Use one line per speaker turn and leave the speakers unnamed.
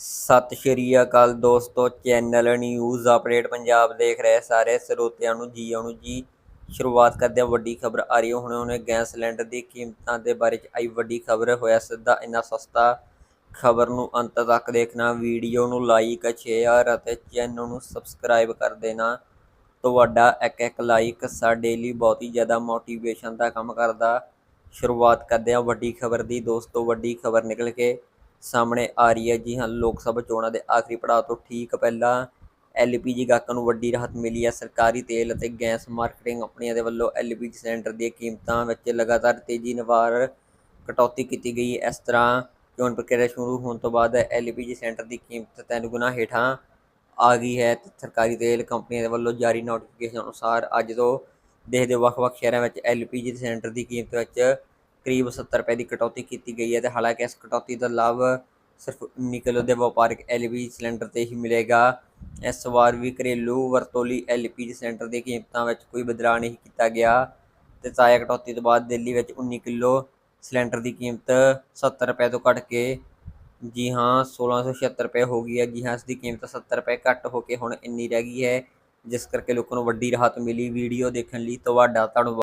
ਸਤਿ ਸ਼੍ਰੀ ਅਕਾਲ ਦੋਸਤੋ, channel news update Punjab ਦੇਖ ਰਹੇ ਸਾਰੇ ਸਰੋਤਿਆਂ ਨੂੰ ਜੀ ਆਉਣ ਜੀ। ਸ਼ੁਰੂਆਤ ਕਰਦੇ ਹਾਂ ਵੱਡੀ ਖਬਰ ਆ ਰਹੀ ਹੈ। ਹੁਣੇ ਹੁਣੇ ਗੈਸ ਸਿਲੰਡਰ ਦੀ ਕੀਮਤਾਂ ਦੇ ਬਾਰੇ ਚ ਆਈ ਵੱਡੀ ਖਬਰ, ਹੋਇਆ ਸਿੱਧਾ ਇੰਨਾ ਸਸਤਾ। ਖਬਰ ਨੂੰ ਅੰਤ ਤੱਕ ਦੇਖਣਾ, ਵੀਡੀਓ ਨੂੰ ਲਾਈਕ ਸ਼ੇਅਰ ਅਤੇ ਚੈਨਲ ਨੂੰ ਸਬਸਕ੍ਰਾਈਬ ਕਰ ਦੇਣਾ। ਤੁਹਾਡਾ ਇੱਕ ਇੱਕ ਲਾਈਕ ਸਾਡੇ ਲਈ ਬਹੁਤ ਹੀ ਜ਼ਿਆਦਾ ਮੋਟੀਵੇਸ਼ਨ ਦਾ ਕੰਮ ਕਰਦਾ। ਸ਼ੁਰੂਆਤ ਕਰਦੇ ਹਾਂ ਵੱਡੀ ਖਬਰ ਦੀ। ਦੋਸਤੋ, ਵੱਡੀ ਖਬਰ ਨਿਕਲ ਕੇ ਸਾਹਮਣੇ ਆ ਰਹੀ ਹੈ ਜੀ ਹਾਂ, ਲੋਕ ਸਭਾ ਚੋਣਾਂ ਦੇ ਆਖਰੀ ਪੜਾਅ ਤੋਂ ਠੀਕ ਪਹਿਲਾਂ ਐਲਪੀਜੀ ਗਾਹਕਾਂ ਨੂੰ ਵੱਡੀ ਰਾਹਤ ਮਿਲੀ ਹੈ। ਸਰਕਾਰੀ ਤੇਲ ਅਤੇ ਗੈਸ ਮਾਰਕੀਟਿੰਗ ਕੰਪਨੀਆਂ ਦੇ ਵੱਲੋਂ ਐਲਪੀਜੀ ਸਿਲੰਡਰ ਦੀਆਂ ਕੀਮਤਾਂ ਵਿੱਚ ਲਗਾਤਾਰ ਤੇਜ਼ੀ ਨਾਲ ਕਟੌਤੀ ਕੀਤੀ ਗਈ ਇਸ ਤਰ੍ਹਾਂ ਚੋਣ ਪ੍ਰਕਿਰਿਆ ਸ਼ੁਰੂ ਹੋਣ ਤੋਂ ਬਾਅਦ ਐਲਪੀਜੀ ਸਿਲੰਡਰ ਦੀ ਕੀਮਤ ਤਿੰਨ ਗੁਣਾ ਹੇਠਾਂ ਆ ਗਈ ਹੈ ਤੇ ਸਰਕਾਰੀ ਤੇਲ ਕੰਪਨੀਆਂ ਦੇ ਵੱਲੋਂ ਜਾਰੀ ਨੋਟੀਫਿਕੇਸ਼ਨ ਅਨੁਸਾਰ ਅੱਜ ਤੋਂ ਦੇਸ਼ ਦੇ ਵੱਖ-ਵੱਖ ਸ਼ਹਿਰਾਂ ਵਿੱਚ ਐਲਪੀਜੀ ਸਿਲੰਡਰ ਦੀ ਕੀਮਤ ਵਿੱਚ ਕਰੀਬ 70 ਰੁਪਏ ਦੀ ਕਟੌਤੀ ਕੀਤੀ ਗਈ ਹੈ ਤੇ ਹਾਲਾਂਕਿ ਇਸ ਕਟੌਤੀ ਦਾ ਲਾਭ ਸਿਰਫ 19 ਕਿਲੋ ਦੇ ਵਪਾਰਕ ਐਲਪੀਜੀ ਸਿਲੰਡਰ ਤੇ ਹੀ ਮਿਲੇਗਾ। ਇਸ ਵਾਰ ਵੀ ਘਰੇਲੂ ਵਰਤੋਂ ਲਈ ਐਲਪੀਜੀ ਸਿਲੰਡਰ ਦੀ ਕੀਮਤਾਂ ਵਿੱਚ ਕੋਈ ਬਦਲਾਅ ਨਹੀਂ ਕੀਤਾ ਗਿਆ ਤੇ ਤਾਜ਼ਾ ਕਟੌਤੀ ਤੋਂ ਬਾਅਦ ਦਿੱਲੀ ਵਿੱਚ 19 ਕਿਲੋ ਸਿਲੰਡਰ ਦੀ ਕੀਮਤ 70 ਰੁਪਏ ਤੋਂ ਘਟ ਕੇ, ਜੀ ਹਾਂ 1676 ਰੁਪਏ ਹੋ ਗਈ ਹੈ। ਜੀ ਹਾਂ, ਇਸ ਦੀ ਕੀਮਤ 70 ਰੁਪਏ ਘੱਟ ਹੋ ਕੇ ਹੁਣ ਇੰਨੀ ਰਹਿ ਗਈ ਹੈ, ਜਿਸ ਕਰਕੇ ਲੋਕਾਂ ਨੂੰ ਵੱਡੀ ਰਾਹਤ ਮਿਲੀ। ਵੀਡੀਓ ਦੇਖਣ ਲਈ ਤੁਹਾਡਾ ਧੰਨਵਾਦ।